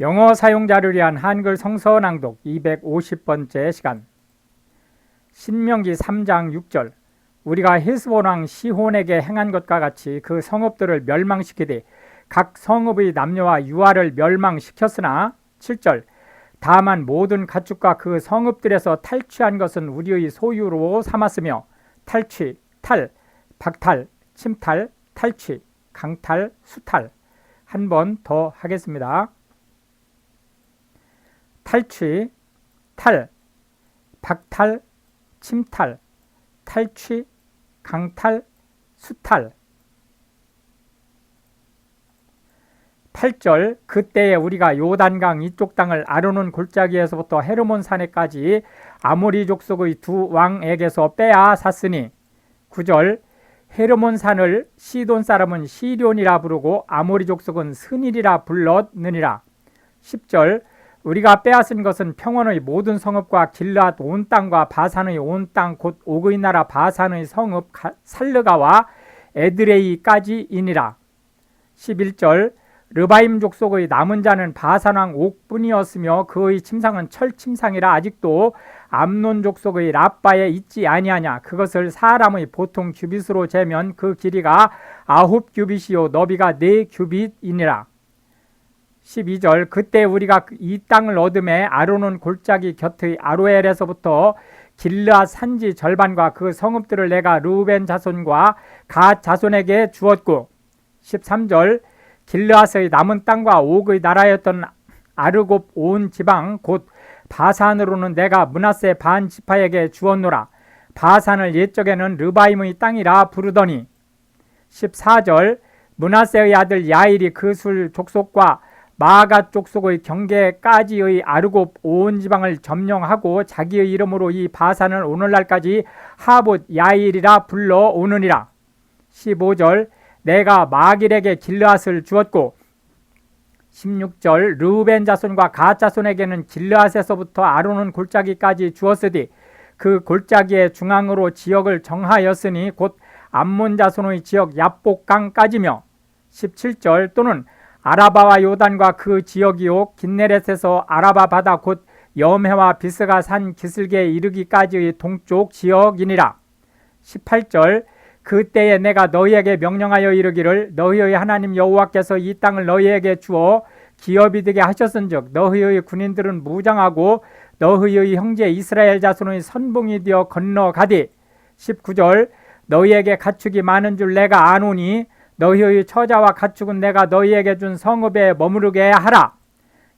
영어 사용자를 위한 한글 성서 낭독 250번째 시간. 신명기 3장 6절. 우리가 헤스본 왕 시혼에게 행한 것과 같이 그 성읍들을 멸망시키되 각 성읍의 남녀와 유아를 멸망시켰으나 7절. 다만 모든 가축과 그 성읍들에서 탈취한 것은 우리의 소유로 삼았으며 탈취, 탈, 박탈, 침탈, 탈취, 강탈, 수탈. 한 번 더 하겠습니다. 탈취, 탈, 박탈, 침탈, 탈취, 강탈, 수탈. 8절 그때에 우리가 요단강 이쪽 땅을 아르논 골짜기에서부터 헤르몬 산에까지 아모리 족속의 두 왕에게서 빼앗 샀으니 9절 헤르몬 산을 시돈 사람은 시련이라 부르고 아모리 족속은 스닐이라 불렀느니라 10절 우리가 빼앗은 것은 평원의 모든 성읍과 길앗 온 땅과 바산의 온 땅 곧 오그의 나라 바산의 성읍 살르가와 에드레이까지이니라. 11절 르바임 족속의 남은 자는 바산왕 옥뿐이었으며 그의 침상은 철 침상이라 아직도 암논 족속의 라빠에 있지 아니하냐. 그것을 사람의 보통 규빗으로 재면 그 길이가 아홉 규빗이요 너비가 네 규빗이니라 12절 그때 우리가 이 땅을 얻음에 아로논 골짜기 곁의 아로엘에서부터 길르아 산지 절반과 그 성읍들을 내가 루벤 자손과 가 자손에게 주었고 13절 길르앗의 남은 땅과 옥의 나라였던 아르곱 온 지방 곧 바산으로는 내가 문하세 반 지파에게 주었노라. 바산을 옛적에는 르바임의 땅이라 부르더니 14절 문하세의 아들 야일이 그 술 족속과 마가 족속의 경계까지의 아르곱 온 지방을 점령하고 자기의 이름으로 이 바산을 오늘날까지 하봇 야일이라 불러 오느니라. 15절 내가 마길에게 길르앗을 주었고 16절 르벤 자손과 가 자손에게는 길르앗에서부터 아로는 골짜기까지 주었으되 그 골짜기의 중앙으로 지역을 정하였으니 곧 암몬 자손의 지역 야복강까지며 17절 또는 아라바와 요단과 그 지역이요 긴네렛에서 아라바 바다 곧 염해와 비스가 산 기슭에 이르기까지의 동쪽 지역이니라. 18절 그때에 내가 너희에게 명령하여 이르기를 너희의 하나님 여호와께서 이 땅을 너희에게 주어 기업이 되게 하셨은즉 너희의 군인들은 무장하고 너희의 형제 이스라엘 자손의 선봉이 되어 건너가디. 19절 너희에게 가축이 많은 줄 내가 아노니 너희의 처자와 가축은 내가 너희에게 준 성읍에 머무르게 하라.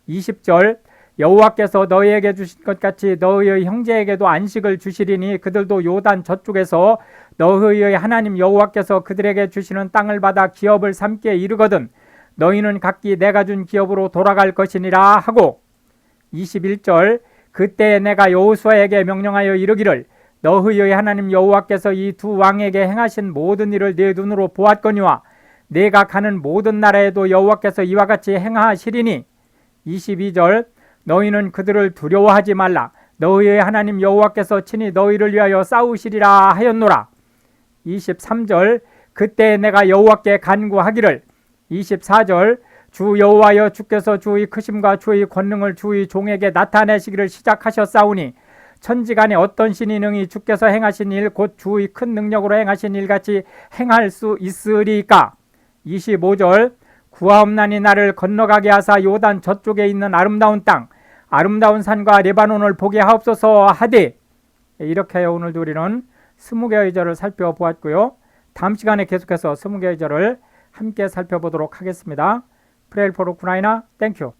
20절 여호와께서 너희에게 주신 것 같이 너희의 형제에게도 안식을 주시리니 그들도 요단 저쪽에서 너희의 하나님 여호와께서 그들에게 주시는 땅을 받아 기업을 삼게 이르거든 너희는 각기 내가 준 기업으로 돌아갈 것이니라 하고. 21절 그때 내가 여호수아에게 명령하여 이르기를 너희의 하나님 여호와께서 이 두 왕에게 행하신 모든 일을 내 눈으로 보았거니와 내가 가는 모든 나라에도 여호와께서 이와 같이 행하시리니 22절 너희는 그들을 두려워하지 말라. 너희의 하나님 여호와께서 친히 너희를 위하여 싸우시리라 하였노라. 23절 그때 내가 여호와께 간구하기를 24절 주 여호와여 주께서 주의 크심과 주의 권능을 주의 종에게 나타내시기를 시작하셨사오니 천지간에 어떤 신이 능히 주께서 행하신 일 곧 주의 큰 능력으로 행하신 일 같이 행할 수 있으리까 25절 구하옵나니 나를 건너가게 하사 요단 저쪽에 있는 아름다운 땅 아름다운 산과 레바논을 보게 하옵소서 하되 이렇게 오늘도 우리는 스무 개의 절을 살펴보았고요. 다음 시간에 계속해서 스무 개의 절을 함께 살펴보도록 하겠습니다. 프레일 포르 쿠나이나 땡큐